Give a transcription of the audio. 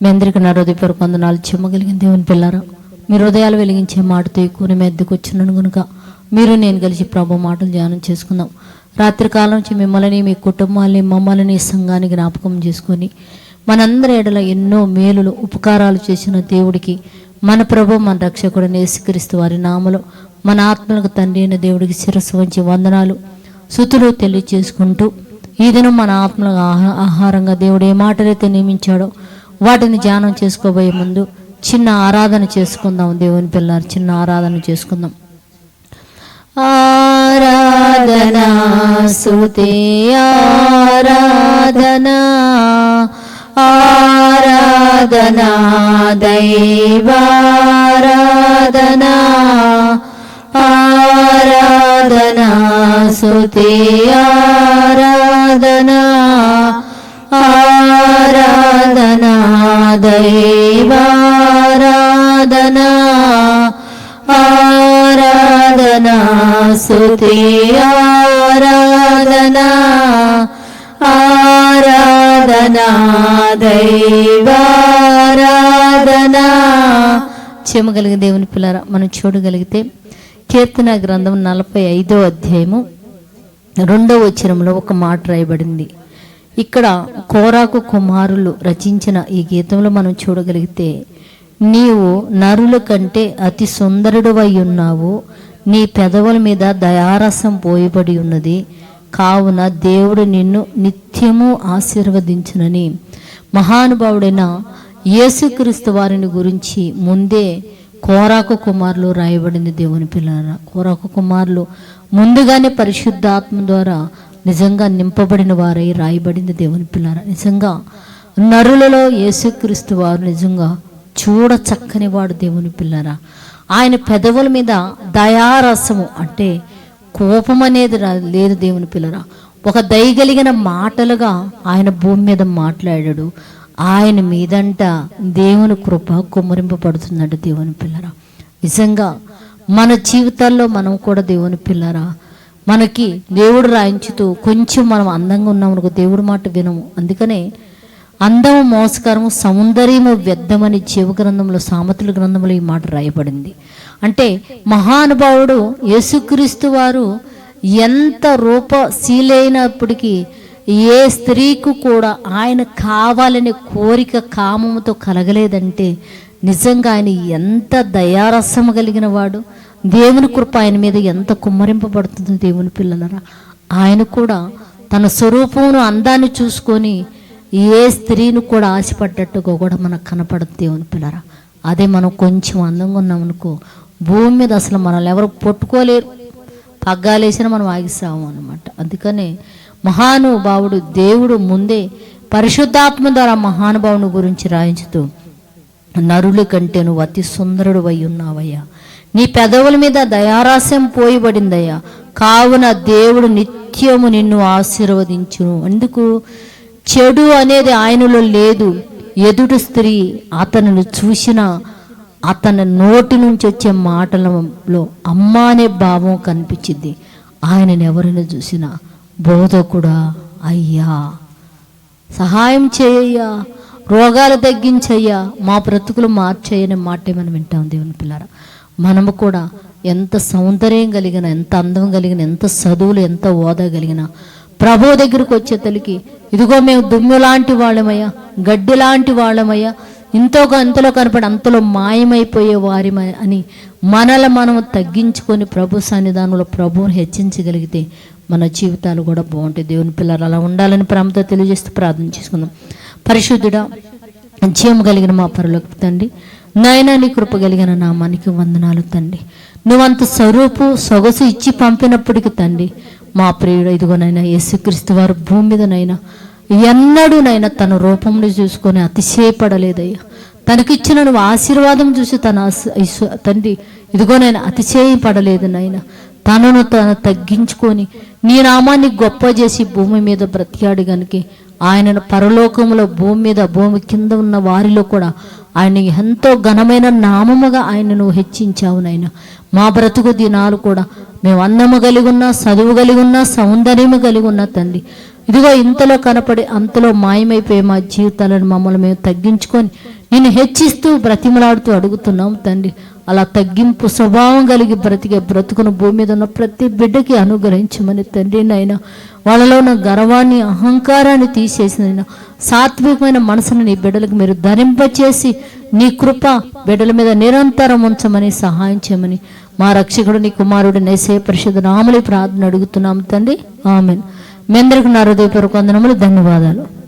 మీ అందరికీ నా హృదయపూర్వక వందనాలు. చెమ్మగలిగిన దేవుని పిల్లారా మీ హృదయాలు వెలిగించే మాటతో ఎక్కువ మెద్దకు వచ్చినాను కనుక మీరు నేను కలిసి ప్రభు మాటలు ధ్యానం చేసుకుందాం. రాత్రి కాలం నుంచి మిమ్మల్ని మీ కుటుంబాన్ని మమ్మల్ని సంఘాన్ని జ్ఞాపకం చేసుకొని మనందరి ఎడల ఎన్నో మేలులు ఉపకారాలు చేసిన దేవుడికి మన ప్రభు మన రక్షకుడు నేసుక్రీస్తు వారి నామలో మన ఆత్మలకు తండ్రి అయిన దేవుడికి శిరస్సు వంచి వందనాలు. సుతులు తెలియచేసుకుంటూ ఈ దినం మన ఆత్మలకు ఆహా- ఆహారంగా దేవుడు ఏ మాటలైతే నియమించాడో వాటిని ధ్యానం చేసుకోబోయే ముందు చిన్న ఆరాధన చేసుకుందాం దేవుని పిల్లలు చిన్న ఆరాధన చేసుకుందాం. ఆరాధనా సుతే ఆరాధనా ఆరాధనా దైవారాధనా ఆరాధనా సుతే ఆరాధనా ఆరాధనా దైవారాధనా ఆరాధనా సుతి ఆరాధనా ఆరాధనా దైవారాధనా. చెమగలిగే దేవుని పిల్లరా మనం చూడగలిగితే కీర్తన గ్రంథం నలభై ఐదో అధ్యాయము రెండవ వచనంలో ఒక మాట రాయబడింది. ఇక్కడ కోరాకు కుమారులు రచించిన ఈ గీతంలో మనం చూడగలిగితే నీవు నరుల కంటే అతి సుందరుడువై ఉన్నావు. నీ పెదవుల మీద దయారసం పోయబడి ఉన్నది. కావున దేవుడు నిన్ను నిత్యము ఆశీర్వదించునని మహానుభావుడైన యేసుక్రీస్తు వారిని గురించి ముందే కోరాకు కుమారులు రాయబడింది దేవుని పిల్లల కోరాకు కుమారులు ముందుగానే పరిశుద్ధాత్మ ద్వారా నిజంగా నింపబడిన వారై రాయబడింది దేవుని పిల్లల నిజంగా నరులలో యేసుక్రీస్తు వారు నిజంగా చూడ చక్కని వాడు దేవుని పిల్లరా. ఆయన పెదవుల మీద దయారసము అంటే కోపం అనేది లేదు దేవుని పిల్లరా. ఒక దయగలిగిన మాటలుగా ఆయన భూమి మీద మాట్లాడాడు. ఆయన మీదంట దేవుని కృప కుమ్మరింపబడుతుందంట దేవుని పిల్లరా. నిజంగా మన జీవితాల్లో మనం కూడా దేవుని పిల్లరా. మనకి దేవుడు రాయించుతూ కొంచెం మనం అందంగా ఉన్నామనుకో దేవుడి మాట వినము. అందుకనే అందము మోసకరము సౌందర్యము వ్యర్థమని జీవ గ్రంథంలో సామతుల గ్రంథంలో ఈ మాట రాయబడింది. అంటే మహానుభావుడు యేసుక్రీస్తు వారు ఎంత రూపశీలైనప్పటికీ ఏ స్త్రీకు కూడా ఆయన కావాలనే కోరిక కామముతో కలగలేదంటే నిజంగా ఆయన ఎంత దయారసము కలిగిన వాడు దేవుని కృప ఆయన మీద ఎంత కుమ్మరింపబడుతుందో దేవుని పిల్లలరా. ఆయన కూడా తన స్వరూపమును అందాన్ని చూసుకొని ఏ స్త్రీని కూడా ఆశపడ్డట్టుగా కూడా మనకు కనపడదు దేవుని పిల్లరా అదే మనం కొంచెం అందంగా ఉన్నామనుకో భూమి మీద అసలు మనల్ని ఎవరు పట్టుకోలేరు. పగ్గాలేసినా మనం ఆగిస్తాము అనమాట అందుకనే మహానుభావుడు దేవుడు ముందే పరిశుద్ధాత్మ ద్వారా మహానుభావుని గురించి రాయించుతూ నరుల కంటే నువ్వు అతి సుందరుడు అయి ఉన్నావయ్యా. నీ పెదవుల మీద దయారాస్యం పోయబడిందయ్యా. కావున దేవుడు నిత్యము నిన్ను ఆశీర్వదించును. అందుకు చెడు అనేది ఆయనలో లేదు. ఎదుటి స్త్రీ అతనిని చూసిన అతని నోటి నుంచి వచ్చే మాటలలో అమ్మ అనే భావం కనిపించింది. ఆయనను ఎవరిని చూసినా? బోధకుడా అయ్యా. సహాయం చేయయ్యా. రోగాలు తగ్గించయ్యా. మా బ్రతుకులు మార్చేయని మాటే మనం వింటాం దేవుని పిల్లరా. మనము కూడా ఎంత సౌందర్యం కలిగిన ఎంత అందం కలిగిన ఎంత చదువులు ఎంత హోదా కలిగిన ప్రభు దగ్గరకు వచ్చే తల్లికి ఇదిగో మేము దుమ్ము లాంటి వాళ్ళమయ్యా గడ్డి లాంటి వాళ్ళమయ్యా ఇంతో అంతలో కనపడి అంతలో మాయమైపోయే వారి అని మనల మనం తగ్గించుకొని ప్రభు సన్నిధానంలో ప్రభువుని హెచ్చించగలిగితే మన జీవితాలు కూడా బాగుంటాయి దేవుని పిల్లలు అలా ఉండాలని ప్రేమతో తెలియజేస్తూ ప్రార్థన చేసుకుందాం పరిశుద్ధుడా జీవం కలిగిన మా పరులకు తండ్రి నాయన నీ కృప కలిగిన నామానికి వందనాలు తండ్రి. నువ్వంత స్వరూపు సొగసు ఇచ్చి పంపినప్పటికి తండ్రి మా ప్రియుడు ఇదిగోనైనా యేసుక్రీస్తు వారు భూమి మీదనైనా ఎన్నడూ నైనా తన రూపంలో చూసుకొని అతిశయపడలేదయ్యా. తనకిచ్చిన నువ్వు ఆశీర్వాదం చూసి తన తండ్రి ఇదిగోనైనా అతిశయపడలేదు నాయన. తనను తను తగ్గించుకొని నీ నామాన్ని గొప్ప చేసి భూమి మీద బ్రతికాడు గనుక ఆయనను పరలోకములో భూమి మీద భూమి కింద ఉన్న వారిలో కూడా ఆయన ఎంతో ఘనమైన నామముగా ఆయన నువ్వు హెచ్చించావు నాయన. మా బ్రతుకు దినాలు కూడా మేము అందము కలిగి ఉన్నా చదువు కలిగి ఉన్నా సౌందర్యము కలిగి ఉన్నా తండ్రి. ఇదిగో ఇంతలో కనపడి అంతలో మాయమైపోయే మా జీవితాలను మమ్మల్ని మేము తగ్గించుకొని నేను హెచ్చిస్తూ బ్రతిమలాడుతూ అడుగుతున్నాం తండ్రి. అలా తగ్గింపు స్వభావం కలిగి బ్రతికే బ్రతుకును భూమి మీద ఉన్న ప్రతి బిడ్డకి అనుగ్రహించమని తండ్రి నాయన. వాళ్ళలో ఉన్న గర్వాన్ని అహంకారాన్ని తీసేసిన సాత్వికమైన మనసును నీ బిడ్డలకు మీరు ధరింపచేసి నీ కృప బిడ్డల మీద నిరంతరం ఉంచమని సహాయం చేయమని మా రక్షకుడు నీ కుమారుడు నేసే పరిషత్ నామలి ప్రార్థన అడుగుతున్నాం తండ్రి. ఆమెన్. మీ అందరికి నా హృదయపూర్వక వందనములు ధన్యవాదాలు.